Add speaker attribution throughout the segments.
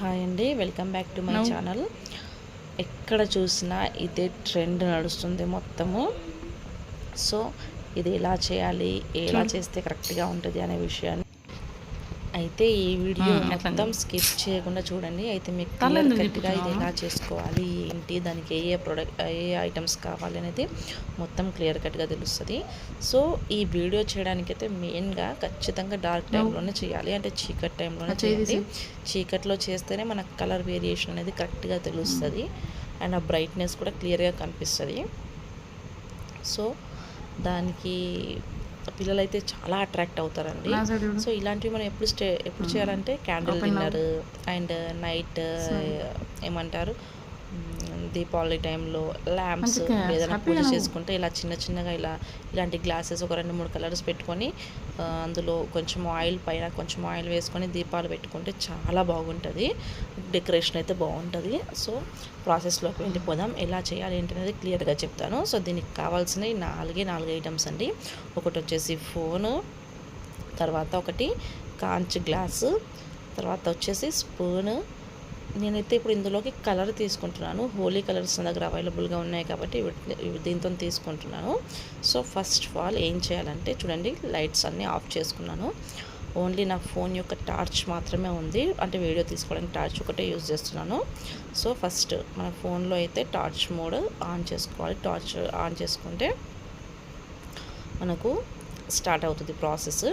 Speaker 1: Hi అండి welcome back to my channel. ఎక్కడ చూసినా ఇదే ట్రెండ్ నడుస్తుంది మొత్తము. సో ఇది ఎలా చేయాలి ఎలా. చేస్తే కరెక్ట్గా ఉంటుంది అనే విషయాన్ని అయితే ఈ వీడియో మొత్తం స్కిప్ చేయకుండా చూడండి. అయితే మీకు
Speaker 2: తల
Speaker 1: క్లియర్
Speaker 2: ఎందుకు
Speaker 1: కట్గా ఇది? ఎలా చేసుకోవాలి ఏంటి దానికి ఏ ఏ ప్రోడక్ట్ ఏ ఐటమ్స్ కావాలి అనేది మొత్తం క్లియర్ కట్గా తెలుస్తుంది. సో ఈ వీడియో చేయడానికైతే మెయిన్గా ఖచ్చితంగా డార్క్ టైంలోనే చేయాలి. అంటే చీకటి టైంలోనే చేయాలి. చీకట్లో చేస్తేనే మనకు కలర్ వేరియేషన్ అనేది కరెక్ట్గా తెలుస్తుంది. అండ్ ఆ బ్రైట్నెస్ కూడా క్లియర్గా కనిపిస్తుంది. సో దానికి పిల్లలైతే చాలా అట్రాక్ట్ అవుతారండి. సో ఇలాంటివి మనం ఎప్పుడు స్టే ఎప్పుడు చేయాలంటే క్యాండిల్. Dinner and night. ఏమంటారు దీపావళి టైంలో ల్యాంప్స్ ఏదైనా పూజ చేసుకుంటే ఇలా చిన్న చిన్నగా ఇలా ఇలాంటి గ్లాసెస్ ఒక రెండు మూడు కలర్స్ పెట్టుకొని అందులో కొంచెం ఆయిల్ పైన కొంచెం ఆయిల్ వేసుకొని దీపాలు పెట్టుకుంటే చాలా బాగుంటుంది. డెకరేషన్ అయితే బాగుంటుంది. సో ప్రాసెస్లోకి వెళ్ళిపోదాం ఎలా చేయాలి ఏంటి అనేది క్లియర్గా చెప్తాను. సో దీనికి కావాల్సినవి నాలుగే నాలుగు ఐటమ్స్ అండి. ఒకటి వచ్చేసి ఫోను తర్వాత ఒకటి కాంచ్ గ్లాసు తర్వాత వచ్చేసి స్పూను నేనైతే ఇప్పుడు ఇందులోకి కలర్ తీసుకుంటున్నాను. హోలీ కలర్స్ నా దగ్గర అవైలబుల్గా ఉన్నాయి కాబట్టి దీంతో తీసుకుంటున్నాను. సో ఫస్ట్ ఆఫ్ ఆల్ ఏం చేయాలంటే చూడండి లైట్స్ అన్నీ ఆఫ్ చేసుకున్నాను. ఓన్లీ నా ఫోన్ యొక్క టార్చ్ మాత్రమే ఉంది. అంటే వీడియో తీసుకోవడానికి టార్చ్ ఒకటే యూజ్ చేస్తున్నాను. సో ఫస్ట్ మన ఫోన్లో అయితే టార్చ్ మోడ్ ఆన్ చేసుకోవాలి. టార్చ్ ఆన్ చేసుకుంటే మనకు స్టార్ట్ అవుతుంది ప్రాసెస్.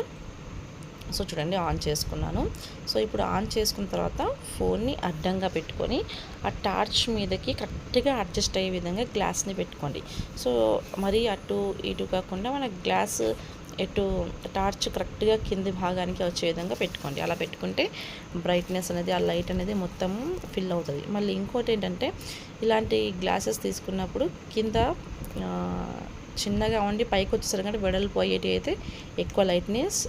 Speaker 1: సో చూడండి ఆన్ చేసుకున్నాను. సో ఇప్పుడు ఆన్ చేసుకున్న తర్వాత ఫోన్ని అడ్డంగా పెట్టుకొని ఆ టార్చ్ మీదకి కరెక్ట్గా అడ్జస్ట్ అయ్యే విధంగా గ్లాస్ని పెట్టుకోండి. సో మరి అటు ఇటు కాకుండా మన గ్లాస్ ఎటు టార్చ్ కరెక్ట్గా కింది భాగానికి వచ్చే విధంగా పెట్టుకోండి. అలా పెట్టుకుంటే బ్రైట్నెస్ అనేది ఆ లైట్ అనేది మొత్తం ఫిల్ అవుతుంది. మళ్ళీ ఇంకోటి ఏంటంటే ఇలాంటి గ్లాసెస్ తీసుకున్నప్పుడు కింద చిన్నగా ఉండి పైకి వచ్చేసరికి వెడల్పు అయితే ఎక్కువ లైట్నెస్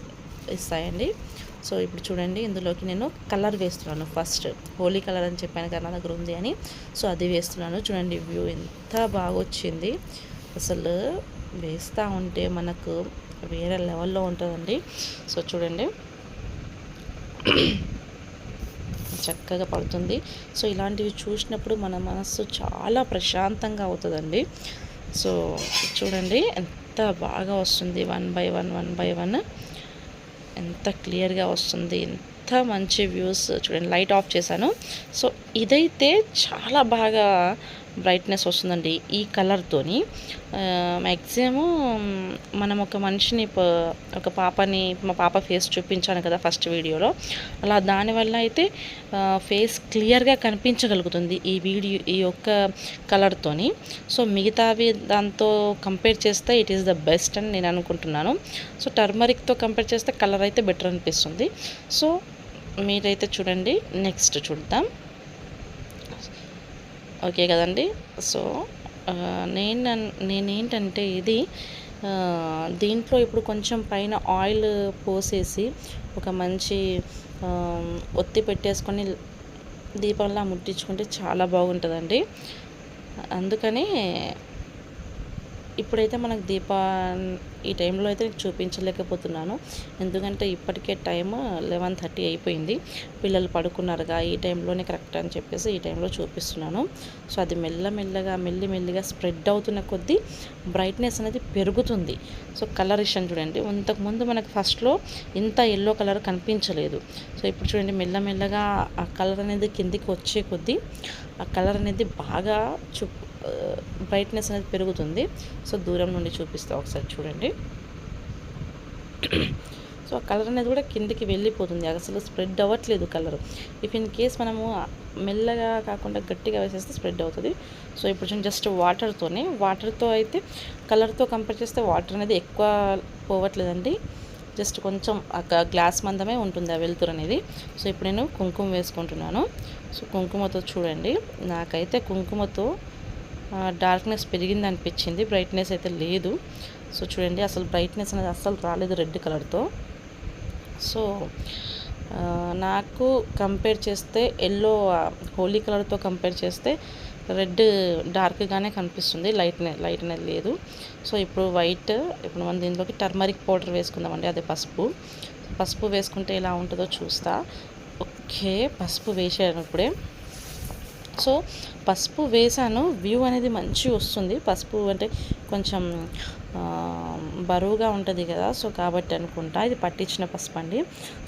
Speaker 1: ఇస్తాయండి. సో ఇప్పుడు చూడండి ఇందులోకి నేను కలర్ వేస్తున్నాను ఫస్ట్. హోలీ కలర్ అని చెప్పాను కదా నా దగ్గర ఉంది అని. సో అది వేస్తున్నాను. చూడండి వ్యూ ఎంత బాగా వచ్చింది అసలు వేస్తూ ఉంటే మనకు వేరే లెవెల్లో ఉంటుందండి. సో చూడండి. చక్కగా పడుతుంది. సో ఇలాంటివి చూసినప్పుడు మన మనస్సు చాలా ప్రశాంతంగా అవుతుందండి. సో చూడండి ఎంత బాగా వస్తుంది. One by one one by one. ఎంత క్లియర్గా వస్తుంది ఎంత మంచి వ్యూస్. చూడండి లైట్ ఆఫ్ చేశాను. సో ఇదైతే చాలా బాగా బ్రైట్నెస్ వస్తుందండి ఈ కలర్తోని మ్యాక్సిమం మనం ఒక మనిషిని ఒక పాపని మా పాప ఫేస్ చూపించాను కదా ఫస్ట్ వీడియోలో అలా దానివల్ల అయితే ఫేస్ క్లియర్గా కనిపించగలుగుతుంది ఈ వీడియో ఈ యొక్క కలర్తోని సో మిగతావి దాంతో కంపేర్ చేస్తే ఇట్ ఈస్ ద బెస్ట్ అని నేను అనుకుంటున్నాను. సో టర్మరిక్తో కంపేర్ చేస్తే కలర్ అయితే బెటర్ అనిపిస్తుంది. సో మీరైతే చూడండి నెక్స్ట్ చూద్దాం. ఓకే కదండి. సో నేను నేనేంటంటే ఇది దీంట్లో ఇప్పుడు కొంచెం పైన ఆయిల్ పోసేసి ఒక మంచి ఒత్తి పెట్టేసుకొని దీపంలా ముట్టించుకుంటే చాలా బాగుంటుందండి. అందుకని ఇప్పుడైతే మనకు దీపా ఈ టైంలో అయితే నేను చూపించలేకపోతున్నాను. ఎందుకంటే ఇప్పటికే టైం లెవెన్ థర్టీ అయిపోయింది. పిల్లలు పడుకున్నారుగా ఈ టైంలోనే కరెక్ట్ అని చెప్పేసి ఈ టైంలో చూపిస్తున్నాను. సో అది మెల్లమెల్లగా మెల్లి మెల్లిగా స్ప్రెడ్ అవుతున్న కొద్దీ బ్రైట్నెస్ అనేది పెరుగుతుంది. సో కలరిషన్ చూడండి. ఇంతకుముందు మనకు ఫస్ట్లో ఇంత ఎల్లో కలర్ కనిపించలేదు. సో ఇప్పుడు చూడండి మెల్లమెల్లగా ఆ కలర్ అనేది కిందికి వచ్చే కొద్దీ ఆ కలర్ అనేది బాగా చూ బ్రైట్నెస్ అనేది పెరుగుతుంది. సో దూరం నుండి చూపిస్తా ఒకసారి చూడండి. సో ఆ కలర్ అనేది కూడా కిందికి వెళ్ళిపోతుంది. అసలు స్ప్రెడ్ అవ్వట్లేదు కలర్. ఇఫ్ ఇన్ కేస్ మనము మెల్లగా కాకుండా గట్టిగా వేసేస్తే స్ప్రెడ్ అవుతుంది. సో ఇప్పుడు జస్ట్ వాటర్తోనే. వాటర్తో అయితే కలర్తో కంపేర్ చేస్తే వాటర్ అనేది ఎక్కువ పోవట్లేదండి. జస్ట్ కొంచెం గ్లాస్ మందమే ఉంటుంది ఆ వెలుతురు అనేది. సో ఇప్పుడు నేను కుంకుమ వేసుకుంటున్నాను. సో కుంకుమతో చూడండి. నాకైతే కుంకుమతో డార్క్నెస్ పెరిగింది అనిపించింది బ్రైట్నెస్ అయితే లేదు. సో చూడండి అసలు బ్రైట్నెస్ అనేది అస్సలు రాలేదు రెడ్ కలర్తో సో నాకు కంపేర్ చేస్తే ఎల్లో హోలీ కలర్తో కంపేర్ చేస్తే రెడ్ డార్క్గానే కనిపిస్తుంది. లైట్ లైట్ అనేది లేదు. సో ఇప్పుడు వైట్ ఇప్పుడు మనం దీంట్లోకి టర్మరిక్ పౌడర్ వేసుకుందామండి. అదే పసుపు. పసుపు వేసుకుంటే ఎలా ఉంటుందో చూస్తా. ఓకే పసుపు వేసాను ఇప్పుడే. సో పసుపు వేసాను. వ్యూ అనేది మంచి వస్తుంది. పసుపు అంటే కొంచెం బరువుగా ఉంటుంది కదా. సో కాబట్టి అనుకుంటా. ఇది పట్టించిన పసుపు అండి.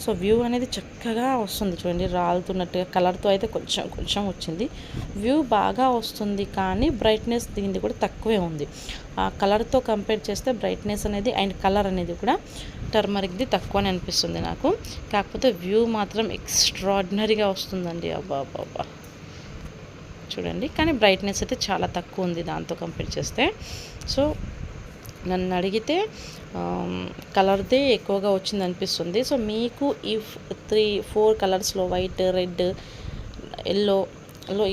Speaker 1: సో వ్యూ అనేది చక్కగా వస్తుంది చూడండి. రాలుతున్నట్టుగా కలర్తో అయితే కొంచెం కొంచెం వచ్చింది. వ్యూ బాగా వస్తుంది కానీ బ్రైట్నెస్ దీనిది కూడా తక్కువే ఉంది. ఆ కలర్తో కంపేర్ చేస్తే బ్రైట్నెస్ అనేది అండ్ కలర్ అనేది కూడా టర్మరిక్ది తక్కువనే అనిపిస్తుంది నాకు. కాకపోతే వ్యూ మాత్రం ఎక్స్ట్రాడినరీగా వస్తుందండి. అబ్బా అబ్బా అబ్బా చూడండి. కానీ బ్రైట్నెస్ అయితే చాలా తక్కువ ఉంది దాంతో కంపేర్ చేస్తే. సో నన్ను అడిగితే కలర్దే ఎక్కువగా వచ్చింది అనిపిస్తుంది. సో మీకు ఈ త్రీ ఫోర్ కలర్స్లో వైట్ రెడ్ ఎల్లో లో